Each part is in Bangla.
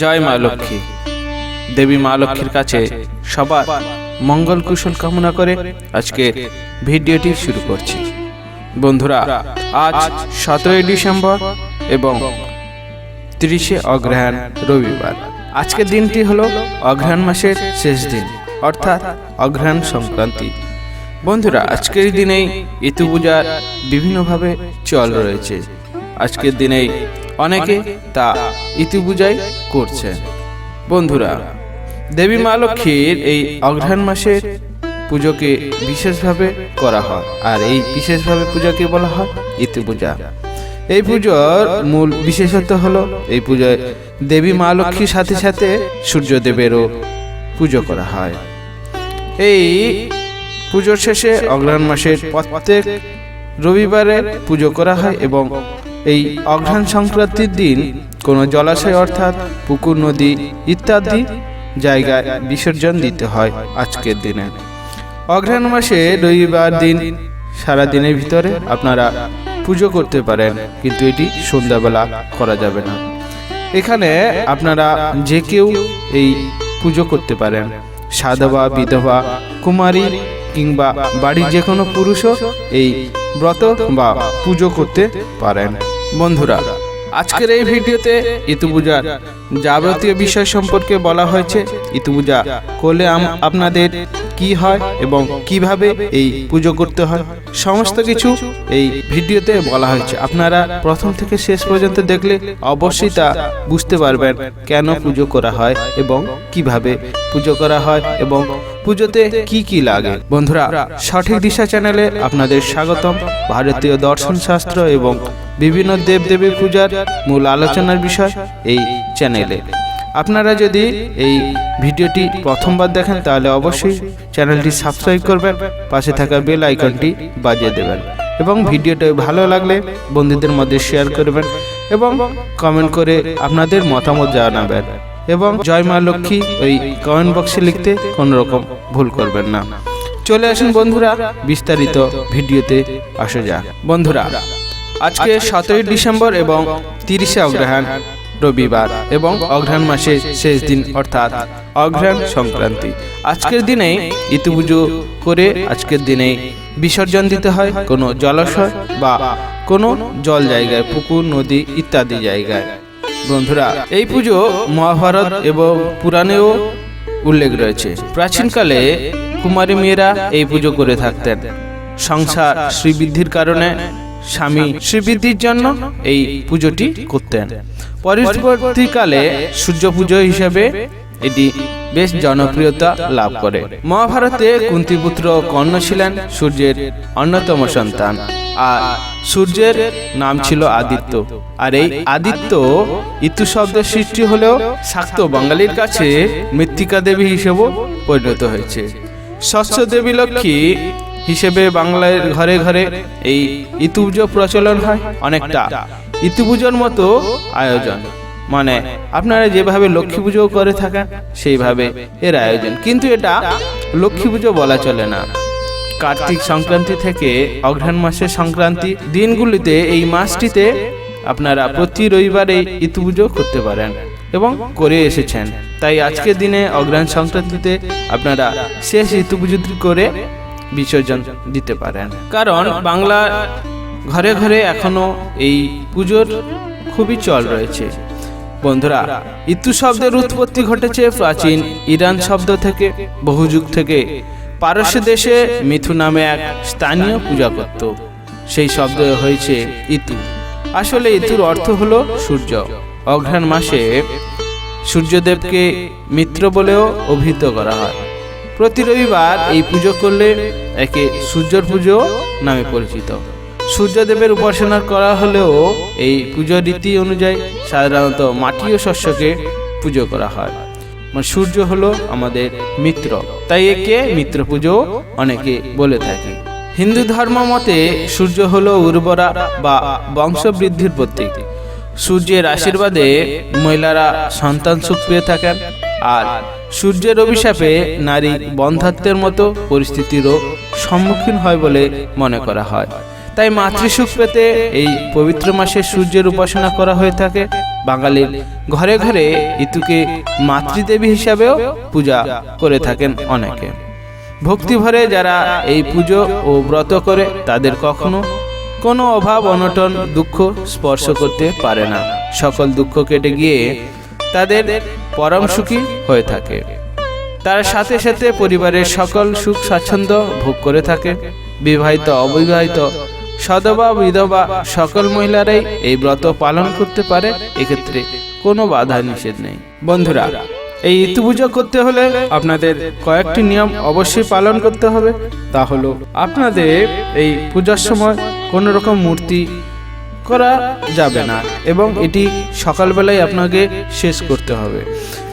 জয় মা লক্ষ্মী। দেবী মা লক্ষ্মীর কাছে সবার মঙ্গল কুশল কামনা করে আজকে ভিডিওটি শুরু করছি। বন্ধুরা, আজ সতেরোই ডিসেম্বর এবং তিরিশে অগ্রহায়ণ রবিবার। আজকের দিনটি হলো অগ্রহায়ণ মাসের শেষ দিন, অর্থাৎ অগ্রহায়ণ সংক্রান্তি। বন্ধুরা, আজকের দিনেই ইতু পূজার বিভিন্নভাবে চল রয়েছে। আজকের দিনেই অনেকে তা ইতু পূজাই করছে। বন্ধুরা দেবী মা লক্ষ্মীর এই অগ্রহায়ণ মাসের পুজোকে বিশেষভাবে করা হয়। আর এই বিশেষভাবে পূজাকে বলা হয় ইতু পূজা এই পুজোর মূল বিশেষত্ব হলো এই পুজোয় দেবী মা লক্ষ্মীর সাথে সাথে সূর্যদেবেরও পুজো করা হয়। এই পুজোর শেষে অগ্রহায়ণ মাসের প্রত্যেক রবিবারে পুজো করা হয় এবং এই অগ্রহায়ণ সংক্রান্তির দিন কোনো জলাশয় অর্থাৎ পুকুর, নদী ইত্যাদি জায়গায় বিসর্জন দিতে হয় আজকের দিনে। অগ্রহায়ণ মাসে রবিবার দিন সারা দিনের ভিতরে আপনারা পুজো করতে পারেন, কিন্তু এটি সন্ধ্যাবেলা করা যাবে না। এখানে আপনারা যে কেউ এই পুজো করতে পারেন, সাধবা, বিধবা, কুমারী কিংবা বাড়ির যে কোনো পুরুষও এই ব্রত বা পুজো করতে পারেন। বন্ধুরা, আজকের এই ভিডিওতে ইতু পূজার যাবতীয় বিষয় সম্পর্কে বলা হয়েছে। ইতু পূজা করলে আপনাদের কি হয় এবং কীভাবে এই পুজো করতে হয়, সমস্ত কিছু এই ভিডিওতে বলা হয়েছে। আপনারা প্রথম থেকে শেষ পর্যন্ত দেখলে অবশ্যই তা বুঝতে পারবেন কেন পুজো করা হয় এবং কীভাবে পুজো করা হয় এবং পুজোতে কি কি লাগে? বন্ধুরা সঠিক দিশা চ্যানেলে আপনাদের স্বাগতম। ভারতীয় দর্শন শাস্ত্র এবং বিভিন্ন দেবদেবীর পূজার মূল আলোচনার বিষয় এই চ্যানেলে। আপনারা যদি এই ভিডিওটি প্রথমবার দেখেন, তাহলে অবশ্যই চ্যানেলটি সাবস্ক্রাইব করবেন, পাশে থাকা বেল আইকনটি বাজিয়ে দেবেন এবং ভিডিওটা ভালো লাগলে বন্ধুদের মধ্যে শেয়ার করবেন এবং কমেন্ট করে আপনাদের মতামত জানাবেন। এবং জয় মা লক্ষ্মী ওই কমেন্ট বক্সে লিখতে কোনো রকম ভুল করবেন না। চলে আসুন বন্ধুরা, বিস্তারিত ভিডিওতে আসা যাক। বন্ধুরা, আজকে সতেরোই ডিসেম্বর এবং তিরিশে অগ্রহায়ণ রবিবার এবং অগ্রহায়ণ মাসের শেষ দিন অর্থাৎ অগ্রহায়ণ সংক্রান্তি। আজকের দিনে ইতু পুজো করে আজকের দিনে বিসর্জন দিতে হয় কোনো জলাশয় বা কোনো জল জায়গায়, পুকুর, নদী ইত্যাদি জায়গায়। বন্ধুরা, এই পুজো মহাভারত এবং পুরাণেও উল্লেখ রয়েছে। প্রাচীনকালে কুমারী মেয়েরা এই পুজো করে থাকতেন। সংসার শ্রীবৃদ্ধির কারণে স্বামী শ্রীবৃদ্ধির জন্য এই পুজোটি করতেন। পরবর্তীকালে সূর্য পুজো হিসেবে এটি বেশ জনপ্রিয়তা লাভ করে। মহাভারতে কুন্তিপুত্র কর্ণ ছিলেন সূর্যের অন্যতম সন্তান। আর সূর্যের নাম ছিল আদিত্য। আর এই আদিত্য ইতু শব্দের সৃষ্টি হলেও শাক্ত বাঙালির কাছে মৃত্তিকা দেবী হিসেবেও পরিণত হয়েছে। ষষ্ঠ দেবী লক্ষ্মী হিসেবে বাংলার ঘরে ঘরে এই ইতু পুজো প্রচলন হয়, অনেকটা। ইতু পুজোর মতো আয়োজন। মানে আপনারা যেভাবে লক্ষ্মী পুজো করে থাকেন, সেইভাবে এর আয়োজন। কিন্তু এটা লক্ষ্মী পুজো বলা চলে না। কার্তিক সংক্রান্তি থেকে অগ্রহায়ণ মাসের সংক্রান্তি দিনগুলিতে এই মাসটিতে আপনারা প্রতি রবিবারে ইতু পুজো করতে পারেন এবং করে এসেছেন। তাই আজকের দিনে অগ্রহায়ণ সংক্রান্তিতে আপনারা শেষ ইতু পুজো করে বিসর্জন দিতে পারেন। কারণ বাংলা ঘরে ঘরে এখনও এই পুজোর খুবই চল রয়েছে। বন্ধুরা, ইতু শব্দের উৎপত্তি ঘটেছে প্রাচীন ইরান শব্দ থেকে বহু যুগ থেকে। পারস্য দেশে মিথু নামে এক স্থানীয় পূজা করত। সেই শব্দ হয়েছে ইতু। আসলে ইতুর অর্থ হলো সূর্য। অঘ্রাণ মাসে সূর্যদেবকে মিত্র বলেও অভিহিত করা হয়। প্রতি রবিবার এই পুজো করলে একে সূর্যর পুজো নামে পরিচিত। সূর্যদেবের উপাসনা করা হলেও এই পুজো রীতি অনুযায়ী সাধারণত মাটি ও শস্যকে পুজো করা হয়। মানে সূর্য হলো আমাদের মিত্র। তাই একে মিত্র পুজো অনেকে বলে থাকে। হিন্দু ধর্ম মতে সূর্য হলো উর্বরা বা বংশবৃদ্ধির প্রতীক। সূর্যের আশীর্বাদে মহিলারা সন্তান সুখ পেয়ে থাকেন আর সূর্যের অভিশাপে নারী বন্ধাত্বের মতো পরিস্থিতিরও সম্মুখীন হয় বলে মনে করা হয়। তাই মাতৃসুখ পেতে এই পবিত্র মাসে সূর্যের উপাসনা করা হয়ে থাকে। বাঙালির ঘরে ঘরে ইতুকে মাতৃদেবী হিসাবেও পূজা করে থাকেন অনেকে। ভক্তি ভরে যারা এই পুজো ও ব্রত করে, তাদের কখনো কোনো অভাব, অনটন, দুঃখ স্পর্শ করতে পারে না। সকল দুঃখ কেটে গিয়ে তাদের পরম সুখী হয়ে থাকে। তার সাথে সাথে পরিবারের সকল সুখ স্বাচ্ছন্দ্য ভোগ করে থাকে। বিবাহিত, অবিবাহিত সদবা, বিধবা সকল মহিলারাই এই ব্রত পালন করতে পারে, এক্ষেত্রে কোনো বাধা নিষেধ নেই। বন্ধুরা, এই ঋতু পুজো করতে হলে আপনাদের কয়েকটি নিয়ম অবশ্যই পালন করতে হবে। তা হলো, আপনাদের এই পূজার সময় কোনো রকম মূর্তি করা যাবে না এবং এটি সকালবেলায় আপনাকে শেষ করতে হবে।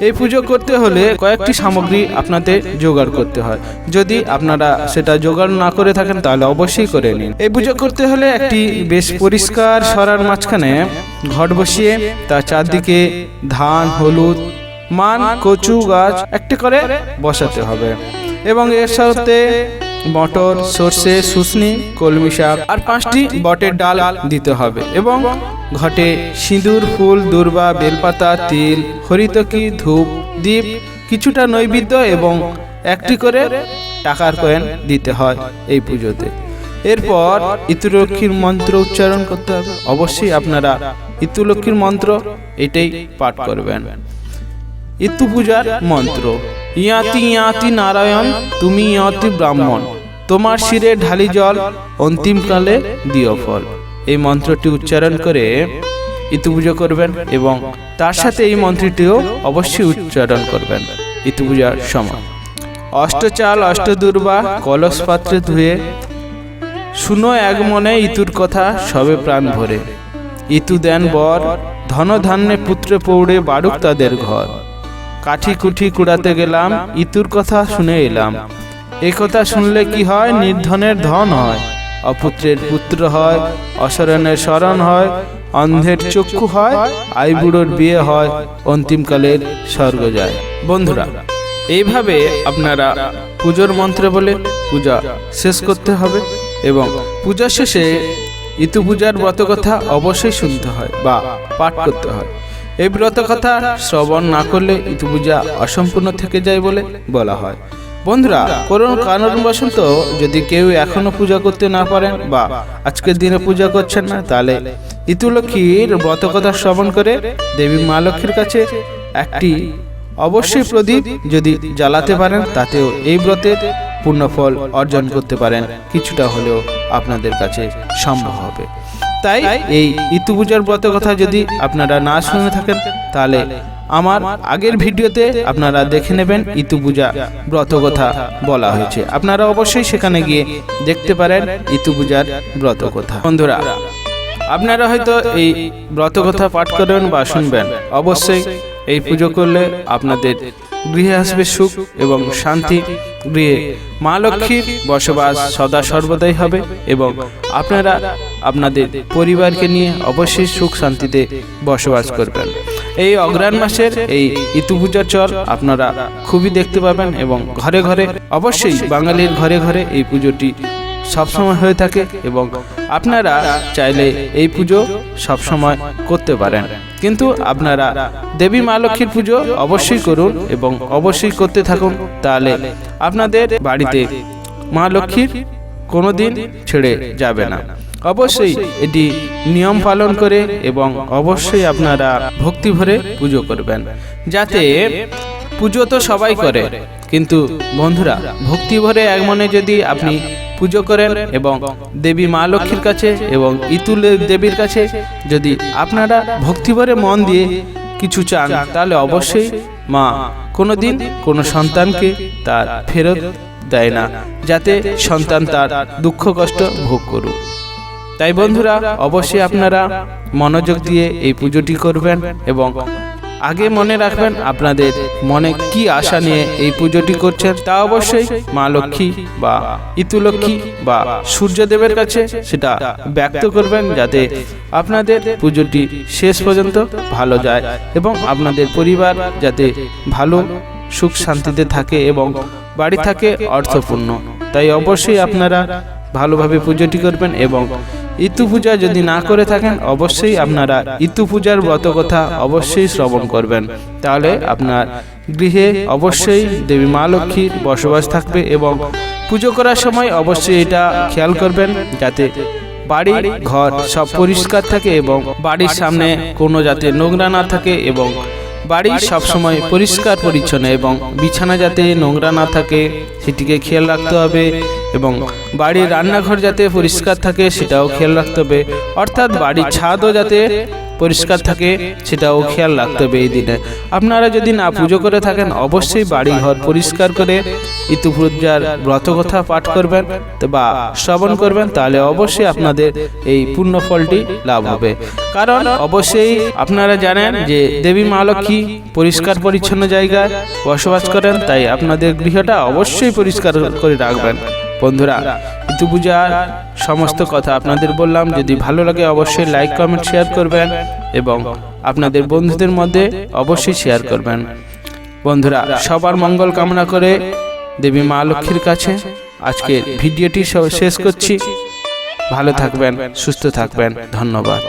এই পুজো করতে হলে কয়েকটি সামগ্রী আপনাদের জোগাড় করতে হয়। যদি আপনারা সেটা জোগাড় না করে থাকেন, তাহলে অবশ্যই করে নিন। এই পুজো করতে হলে একটি বেশ পরিষ্কার সরার মাঝখানে ঘট বসিয়ে তার চারদিকে ধান, হলুদ, মান, কচু, গাছ একটি করে বসাতে হবে। এবং এর সাথে মটর সর্ষে, শুশনি, কলমি শাক আর পাঁচটি বটের ডাল দিতে হবে এবং ঘটে সিঁদুর, ফুল, দুর্বা, বেলপাতা, তিল, হরিতকি, ধূপ দ্বীপ কিছুটা নৈবেদ্য এবং একটি করে টাকার কয়েন দিতে হয় এই পুজোতে। এরপর ইতুলক্ষ্মীর মন্ত্র উচ্চারণ করতে হবে। অবশ্যই আপনারা ইতুলক্ষ্মীর মন্ত্র এটাই পাঠ করবেন। ইতু পূজার মন্ত্র। ইয়াতি ইয়াতি নারায়ণ, তুমি ইয়াতি ব্রাহ্মণ। তোমার শিরে ঢালি জল অন্তিমকালে দিও ফল। এই মন্ত্রটি উচ্চারণ করে ইতু পুজো করবেন এবং তার সাথে এই মন্ত্রটিও অবশ্যই উচ্চারণ করবেন। ইতু পূজার সময়। অষ্টচাল অষ্টদুর্বা, কলস পাত্রে ধুয়ে শুনো এক মনে ইতুর কথা, সবে প্রাণ ভরে। ইতু দেন বর, ধন ধান্যে পুত্রে পৌড়ে বাড়ুক তাদের ঘর। কাঠি কুঠি কুড়াতে গেলাম, ইতুর কথা শুনে এলাম। এ কথা শুনলে কি হয়? নির্ধনের ধন হয়, অপুত্রের পুত্র হয় অসরণের শরণ হয়, অন্ধের চক্ষু হয়, আইবুড়োর বিয়ে হয়, অন্তিমকালের স্বর্গ যায়। বন্ধুরা, এইভাবে আপনারা পুজোর মন্ত্র বলে পূজা শেষ করতে হবে এবং পূজা শেষে ইতু পূজার ব্রত কথা অবশ্যই শুনতে হয় বা পাঠ করতে হয়। এই ব্রত কথা শ্রবণ না করলে ইতু পূজা অসম্পূর্ণ থেকে যায় বলে বলা হয়। বন্ধুরা কোনো কারণবশত যদি কেউ এখনও পূজা করতে না পারেন বা আজকের দিনে পূজা করছেন না, তাহলে ইতুলক্ষ্মীর ব্রত কথা শ্রবণ করে দেবী মা লক্ষ্মীর কাছে একটি অবশ্যই প্রদীপ যদি জ্বালাতে পারেন, তাতেও এই ব্রতের পূর্ণ ফল অর্জন করতে পারেন। কিছুটা হলেও আপনাদের কাছে সম্ভব হবে। তাই এই ইতু পূজার ব্রত কথা যদি আপনারা না শুনে থাকেন, তাহলে আমার আগের ভিডিওতে আপনারা দেখে নেবেন ইতু পূজা ব্রত কথা বলা হয়েছে। আপনারা অবশ্যই সেখানে গিয়ে দেখতে পারেন ইতু পূজার ব্রত কথা। বন্ধুরা, আপনারা হয়তো এই ব্রত কথা পাঠ করবেন বা শুনবেন। অবশ্যই এই পুজো করলে আপনাদের গৃহে আসবে সুখ এবং শান্তি। গৃহে মা লক্ষ্মীর বসবাস সদা সর্বদাই হবে এবং আপনারা আপনাদের পরিবারকে নিয়ে অবশ্যই সুখ শান্তিতে বসবাস করবেন। এই অগ্রাণ মাসের এই ইতু পূজার চল আপনারা খুবই দেখতে পাবেন এবং ঘরে ঘরে অবশ্যই বাঙালির ঘরে ঘরে এই পুজোটি সবসময় হয়ে থাকে এবং আপনারা চাইলে এই পুজো সবসময় করতে পারেন। কিন্তু আপনারা দেবী মা লক্ষ্মীর পুজো অবশ্যই করুন এবং অবশ্যই করতে থাকুন, তাহলে আপনাদের বাড়িতে মা লক্ষ্মীর কোনোদিন ছেড়ে যাবে না। অবশ্যই এটি নিয়ম পালন করে এবং অবশ্যই আপনারা ভক্তি ভরে পুজো করবেন। যাতে পুজো তো সবাই করে, কিন্তু বন্ধুরা, ভক্তি ভরে এক মনে যদি আপনি পুজো করেন এবং দেবী মা লক্ষ্মীর কাছে এবং ইতুল দেবীর কাছে যদি আপনারা ভক্তিভরে মন দিয়ে কিছু চান তাহলে অবশ্যই মা কোনো দিন কোনো সন্তানকে তার ফেরত দেয় না যাতে সন্তান তার দুঃখ কষ্ট ভোগ করুক। তাই বন্ধুরা অবশ্যই আপনারা মনোযোগ দিয়ে এই পুজোটি করবেন এবং আগে মনে রাখবেন আপনাদের মনে কি আশা নিয়ে এই পুজোটি করছেন? তা অবশ্যই মা লক্ষ্মী বা ইতুলক্ষ্মী বা সূর্যদেবের কাছে সেটা ব্যক্ত করবেন যাতে আপনাদের পুজোটি শেষ পর্যন্ত ভালো যায় এবং আপনাদের পরিবার যাতে ভালো সুখ শান্তিতে থাকে এবং বাড়ি থাকে অর্থপূর্ণ। তাই অবশ্যই আপনারা ভালোভাবে পুজোটি করবেন এবং ইতু পূজা যদি না করে থাকেন, অবশ্যই আপনারা ইতু পূজার ব্রত কথা অবশ্যই শ্রবণ করবেন। তাহলে আপনার গৃহে অবশ্যই দেবী মা লক্ষ্মীর বসবাস থাকবে এবং পুজো করার সময় অবশ্যই এটা খেয়াল করবেন যাতে বাড়ি, ঘর সব পরিষ্কার থাকে এবং বাড়ির সামনে কোনো যাতে নোংরা না থাকে এবং বাড়ি সবসময় পরিষ্কার পরিচ্ছন্ন এবং বিছানা যাতে নোংরা না থাকে সেটিকে খেয়াল রাখতে হবে এবং বাড়ির রান্নাঘর যাতে পরিষ্কার থাকে সেটাও খেয়াল রাখতে হবে। অর্থাৎ বাড়ির ছাদও যাতে পরিষ্কার থাকে, সেটাও খেয়াল রাখতে হবে এই দিনে। আপনারা যদি না পুজো করে থাকেন, অবশ্যই বাড়ি ঘর পরিষ্কার করে ইতু পূজার ব্রতকথা পাঠ করবেন, বা শ্রবণ করবেন, তাহলে অবশ্যই আপনাদের এই পূর্ণ ফলটি লাভ হবে। কারণ অবশ্যই আপনারা জানেন যে দেবী মা লক্ষ্মী পরিষ্কার পরিচ্ছন্ন জায়গায় বসবাস করেন, তাই আপনাদের গৃহটা অবশ্যই পরিষ্কার করে রাখবেন। বন্ধুরা ইতু পূজার সমস্ত কথা আপনাদের বললাম। যদি ভালো লাগে অবশ্যই লাইক কমেন্ট শেয়ার করবেন এবং আপনাদের বন্ধুদের মধ্যে অবশ্যই শেয়ার করবেন। বন্ধুরা সবার মঙ্গল কামনা করে দেবী মা লক্ষ্মীর কাছে আজকের ভিডিওটি শেষ করছি। ভালো থাকবেন সুস্থ থাকবেন। ধন্যবাদ।